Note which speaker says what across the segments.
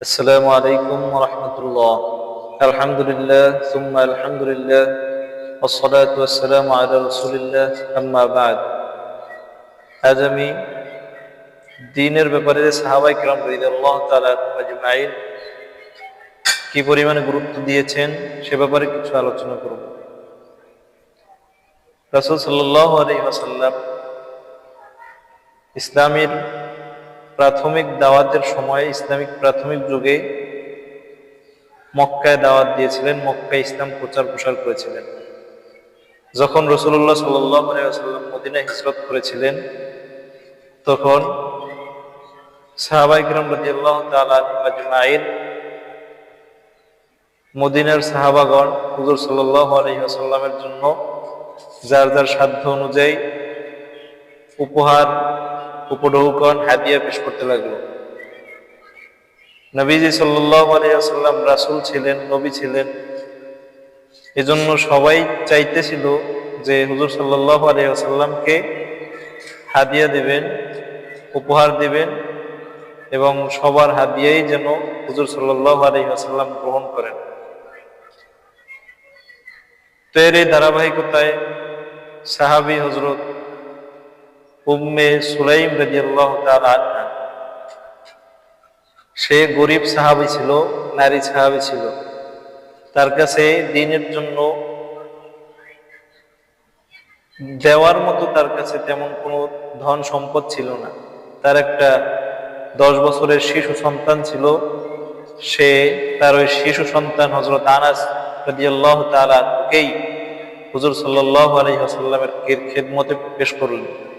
Speaker 1: السلام عليكم ورحمة الله الحمد لله ثم الحمد لله والصلاة والسلام على رسول الله أما بعد আজ আমি দিনের ব্যাপারে সাহাবাই কিরাম রাদিয়াল্লাহু তাআলা আজমাইন কি পরিমাণে গুরুত্ব দিয়েছেন সে ব্যাপারে কিছু আলোচনা করব রাসূল সাল্লাল্লাহু আলাইহি ওয়াসাল্লাম ইসলামের প্রাথমিক দাওয়াতের সময়, ইসলামিক প্রাথমিক যুগে মক্কায় দাওয়াত দিয়েছিলেন, মক্কায় ইসলাম প্রচার প্রসার করেছিলেন। যখন রসুল্লাহ সাল্লাম মদিনায় হিজরত করেছিলেন, তখন সাহাবাই রাজিয়াল্লাহ তালাইন মদিনার সাহাবাগণ হুজুর সাল্লাহ জন্য যার যার সাধ্য অনুযায়ী উপহার উপঢৌকন হাদিয়া পেশ করতে লাগল। নবীজি সাল্লাম রাসুল ছিলেন, নবী ছিলেন। এজন্য সবাই চাইতেছিল যে হুজুর সাল্লাহ আলিয়াসাল্লামকে হাদিয়া দিবেন, উপহার দিবেন এবং সবার হাদিয়াই যেন হুজুর সাল্লাহ আলহিহাসাল্লাম গ্রহণ করেন। তো এর এই ধারাবাহিকতায় সাহাবি হজরত উম্মে সুলাইম রাজিয়াল্লাহ তাআলা সে গরিব সাহাবি ছিল, নারী সাহাবি ছিল। তার কাছে দিনের জন্য দেওয়ার মতো তার কাছে তেমন কোনো ধন সম্পদ ছিল না। তার একটা দশ বছরের শিশু সন্তান ছিল। সে তার ওই শিশু সন্তান হজরত আনাস রাজিয়াল্লাহ তাআলা ওকেই হুজুর সাল্লাহ আলহিহাসাল্লামের খেদমতে পেশ করলেন।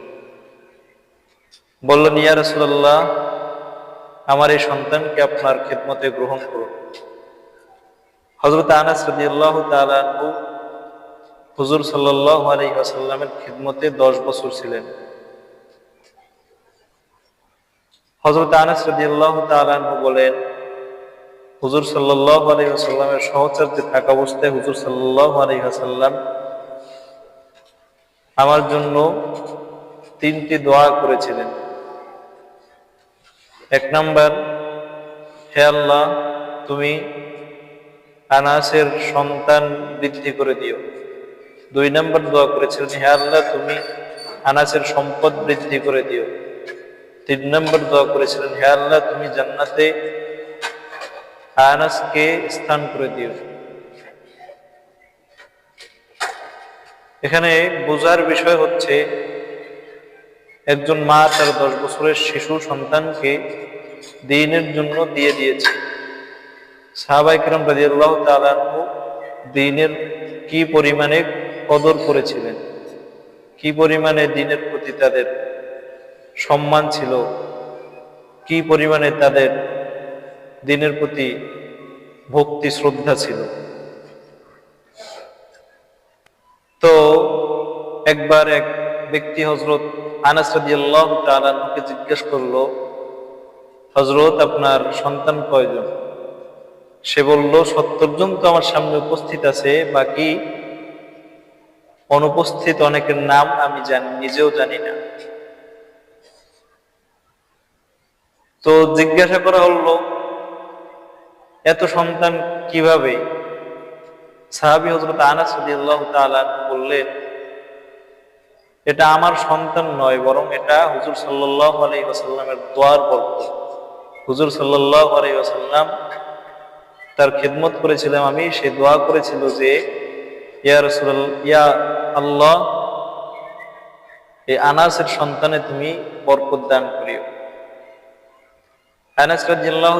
Speaker 1: বললেন, ইয়া রসুল্লাহ আমার এই সন্তানকে আপনার খেদমতে গ্রহণ করুন। হজরত আনাস রাদিয়াল্লাহু আনহু হুজুর আলাইহি ওয়াসাল্লামের খিদমতে 10 বছর ছিলেন। হযরত আনাস বলেন, হুজুর আলাইহি ওয়াসাল্লামের সহচর্যে থাকা অবস্থায় হুজুর আলাইহি ওয়াসাল্লাম আমার জন্য তিনটি দোয়া করেছিলেন। এক নাম্বার, হে আল্লাহ, তুমি আনাসের সন্তান বৃদ্ধি করে দিও। দুই নম্বর দোয়া করেছিলেন, হে আল্লাহ, তুমি আনাসের সম্পদ বৃদ্ধি করে দিও। তিন নম্বর দোয়া করেছিলেন, হে আল্লাহ, তুমি জান্নাতে আনাসকে স্থান করে দিও। এখানে বোঝার বিষয় হচ্ছে একজন মা তার দশ বছরের শিশু সন্তানকে দিনের জন্য দিয়ে দিয়েছে। সাহাবাইকরম রাজিয়াল্লাহ তালাহু দিনের কি পরিমাণে কদর করেছিলেন? কি পরিমাণে দিনের প্রতি তাদের সম্মান ছিল? কি পরিমাণে তাদের দিনের প্রতি ভক্তি, শ্রদ্ধা ছিল? তো একবার এক ব্যক্তি হজরত আনাস তাআলাকে জিজ্ঞেস করল হজরত আপনার সন্তান কয়জন? সে বলল, সত্তর জন তো আমার সামনে উপস্থিত আছে, বাকি অনুপস্থিত অনেকের নাম আমি জানি, নিজেও জানি না। তো জিজ্ঞাসা করা হলো, এত সন্তান কীভাবে? সাহাবি হজরত আনাস বললেন এটা আমার সন্তান নয়, বরং এটা হুজুর সাল্লাহ আলাই ওসাল্লামের দোয়ার বরকত। হুজুর সাল্লাহ আলাই ওসাল্লাম তার খেদমত করেছিলাম আমি সে দোয়া করেছিল যে, ইয়া রসুল ইয়া আল্লাহ, এই আনাসের সন্তানে তুমি বরকত দান করিও। আনাস রাজিয়াল্লাহ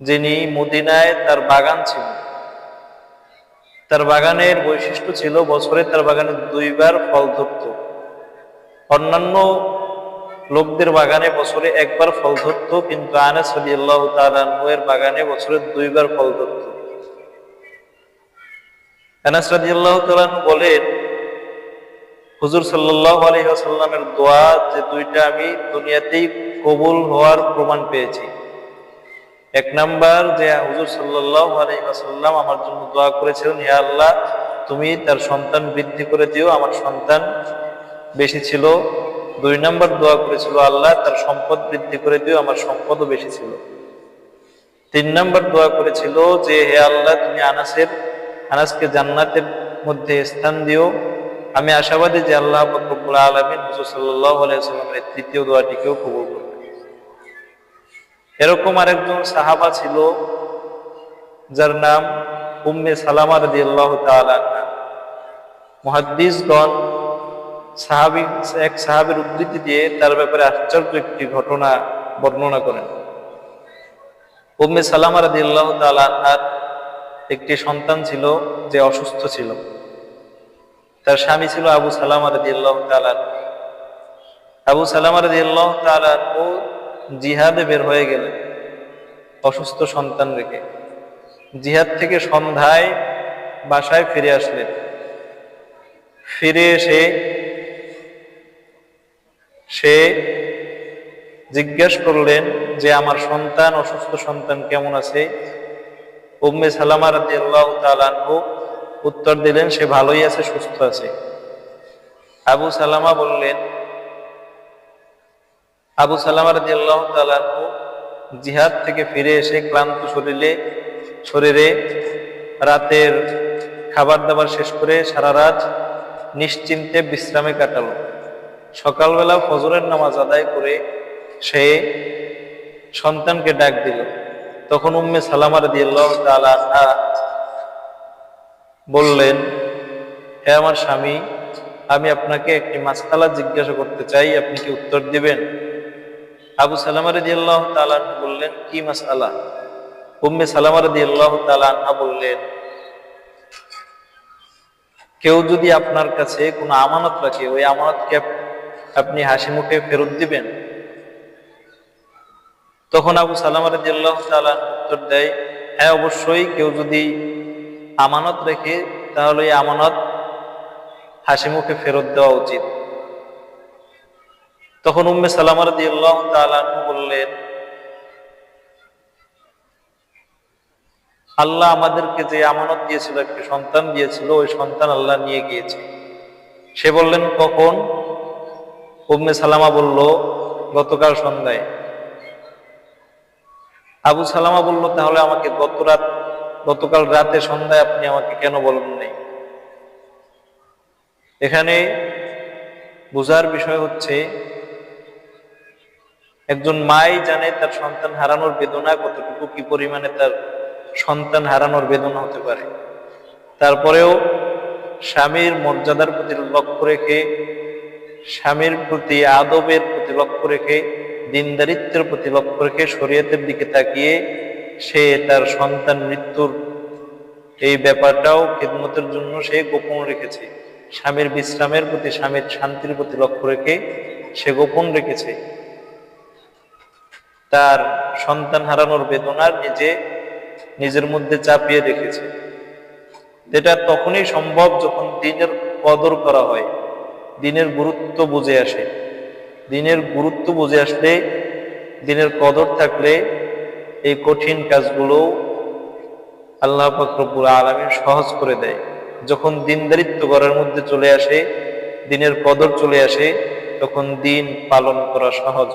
Speaker 1: যিনি মদিনায় তার বাগান ছিল তার বাগানের বৈশিষ্ট্য ছিল বছরে তার বাগানে দুইবার ফল ধরত। অন্যান্য লোকদের বাগানে বছরে একবার ফল ধরত, কিন্তু আনাস রাদিয়াল্লাহ তাআলার বাগানে বছরে দুইবার ফল ধরত। আনাস রাদিয়াল্লাহু তাআলা বলেন, হুজুর সাল্লাল্লাহু আলাইহি ওয়াসাল্লামের দোয়া যে দুইটা আমি দুনিয়াতেই কবুল হওয়ার প্রমাণ পেয়েছি। এক নাম্বার যে হুজুর আলহিহাসাল্লাম আমার জন্য দোয়া করেছিলেন হে আল্লাহ, তুমি তার সন্তান বৃদ্ধি করে দিও, আমার সন্তান বেশি ছিল। দুই নম্বর দোয়া করেছিল, আল্লাহ, তার সম্পদ বৃদ্ধি করে দিও, আমার সম্পদও বেশি ছিল। তিন নম্বর দোয়া করেছিল যে, হে আল্লাহ, তুমি আনাসের, আনাসকে জান্নাতের মধ্যে স্থান দিও। আমি আশাবাদী যে আল্লাহ ফকরবুল আলমিন হুজুর সাল্লাহ আলাইসাল্লামের তৃতীয় দোয়াটিকেও কবুল করবে এরকম আরেকজন সাহাবা ছিল, যার নাম উম্মে সালামা রাদি আল্লাহ মহাদ্দিসগণ সাহাবি, এক সাহাবের উদ্ধৃতি দিয়ে তার ব্যাপারে আশ্চর্য একটি ঘটনা বর্ণনা করেন। উম্মে সালামা রাদি আল্লাহ তালার একটি সন্তান ছিল যে অসুস্থ ছিল। তার স্বামী ছিল আবু সালামা রাদি আল্লাহ তালার আবু সালামা রাদি আল্লাহ তালার ও জিহাদে বের হয়ে গেলেন অসুস্থ সন্তান রেখে। জিহাদ থেকে সন্ধ্যায় বাসায় ফিরে আসলেন ফিরে এসে সে জিজ্ঞেস করলেন যে, আমার সন্তান, অসুস্থ সন্তান কেমন আছে? উম্মে সালামা রাদিয়াল্লাহু তাআলা আনহু উত্তর দিলেন, সে ভালোই আছে, সুস্থ আছে। আবু সালামা বললেন আবু সালামা রাদিয়াল্লাহু তাআলা আনহু জিহাদ থেকে ফিরে এসে ক্লান্ত শরীরে শরীরে রাতের খাবার দাবার শেষ করে সারা রাত নিশ্চিন্তে বিশ্রামে কাটালো। সকালবেলা ফজরের নামাজ আদায় করে সে সন্তানকে ডাক দিল। তখন উম্মে সালামার দিয়াল্লাহ তাআলা বললেন, হে আমার স্বামী, আমি আপনাকে একটি মাসকালা জিজ্ঞাসা করতে চাই, আপনি কি উত্তর দিবেন? আবু সালামার দিয়াল্লাহ তাআলা বললেন, কি মাসআলা? উম্মে সালামার তাআলা বললেন, কেউ যদি আপনার কাছে কোনো আমানত রাখে, ওই আমানতকে আপনি হাসি মুখে ফেরত দিবেন? তখন আবু সালাম রাজিয়াল্লাহ তাআলা উত্তর দেয় হ্যাঁ অবশ্যই, কেউ যদি আমানত রেখে, তাহলে এই আমানত হাসি মুখে ফেরত দেওয়া উচিত। তখন উম্মে সালাম রাদিয়াল্লাহু তাআলা বললেন, আল্লাহ আমাদেরকে যে আমানত দিয়েছিল, একটি সন্তান দিয়েছিল, ওই সন্তান আল্লাহ নিয়ে গিয়েছে। সে বললেন, কখন? উম্মে সালামা বলল, গতকাল সন্ধ্যায়। আবু সালামা বলল, তাহলে আমাকে গত রাত, গতকাল রাতে সন্ধ্যায় আপনি আমাকে কেন বলেন নাই? এখানে বোঝার বিষয় হচ্ছে একজন মাই জানে তার সন্তান হারানোর বেদনা, কতটুকু, কি পরিমাণে তার সন্তান হারানোর বেদনা হতে পারে। তারপরেও স্বামীর মর্যাদার প্রতি লক্ষ্য রেখে, স্বামীর প্রতি আদবের প্রতি লক্ষ্য রেখে, দিনদারিত্বের প্রতি লক্ষ্য রেখে শরীয়তের দিকে তাকিয়ে সে তার সন্তান মৃত্যুর এই ব্যাপারটাও খেদমতের জন্য সে গোপন রেখেছে। স্বামীর বিশ্রামের প্রতি, স্বামীর শান্তির প্রতি লক্ষ্য রেখে সে গোপন রেখেছে। তার সন্তান হারানোর বেদনার নিজে, নিজের মধ্যে চাপিয়ে রেখেছে। যেটা তখনই সম্ভব যখন দিনের কদর করা হয়, দিনের গুরুত্ব বুঝে আসে। দিনের গুরুত্ব বুঝে আসলে দিনের কদর থাকলে এই কঠিন কাজগুলো আল্লাহ ফকরবুল আলমী সহজ করে দেয়। যখন দিনদারিত্ব করার মধ্যে চলে আসে, দিনের কদর চলে আসে, তখন দিন পালন করা সহজ।